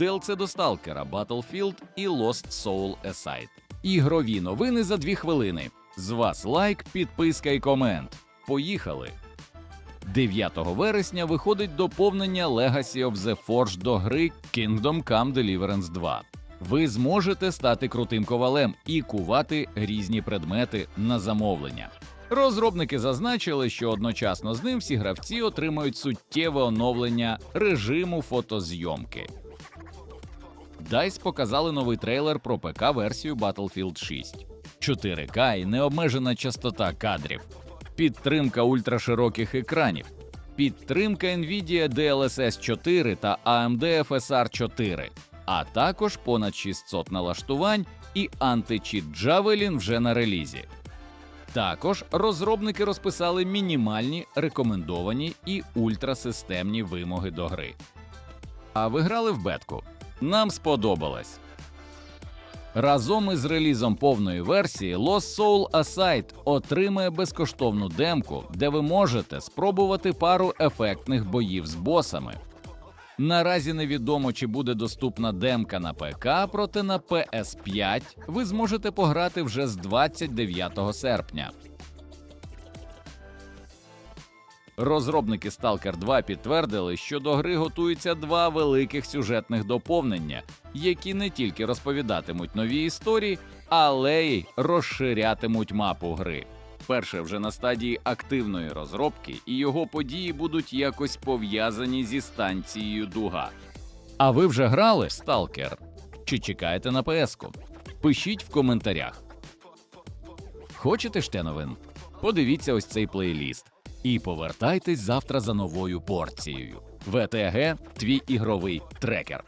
DLC до Сталкера Battlefield і Lost Soul Aside. Ігрові новини за дві хвилини. З вас лайк, підписка і комент. Поїхали! 9 вересня виходить доповнення Legacy of the Forge до гри Kingdom Come Deliverance 2. Ви зможете стати крутим ковалем і кувати різні предмети на замовлення. Розробники зазначили, що одночасно з ним всі гравці отримають суттєве оновлення режиму фотозйомки. DICE показали новий трейлер про ПК-версію Battlefield 6. 4К і необмежена частота кадрів, підтримка ультрашироких екранів, підтримка NVIDIA DLSS 4 та AMD FSR 4, а також понад 600 налаштувань і античіт Javelin вже на релізі. Також розробники розписали мінімальні рекомендовані і ультрасистемні вимоги до гри. А ви грали в бетку? Нам сподобалось. Разом із релізом повної версії Lost Soul Aside отримає безкоштовну демку, де ви можете спробувати пару ефектних боїв з босами. Наразі невідомо, чи буде доступна демка на ПК, проте на PS5 ви зможете пограти вже з 29 серпня. Розробники Stalker 2 підтвердили, що до гри готуються два великих сюжетних доповнення, які не тільки розповідатимуть нові історії, але й розширятимуть мапу гри. Перше вже на стадії активної розробки, і його події будуть якось пов'язані зі станцією Дуга. А ви вже грали в Stalker? Чи чекаєте на ПС-ку? Пишіть в коментарях. Хочете ще новин? Подивіться ось цей плейліст. І повертайтесь завтра за новою порцією. ВТГ твій ігровий трекер.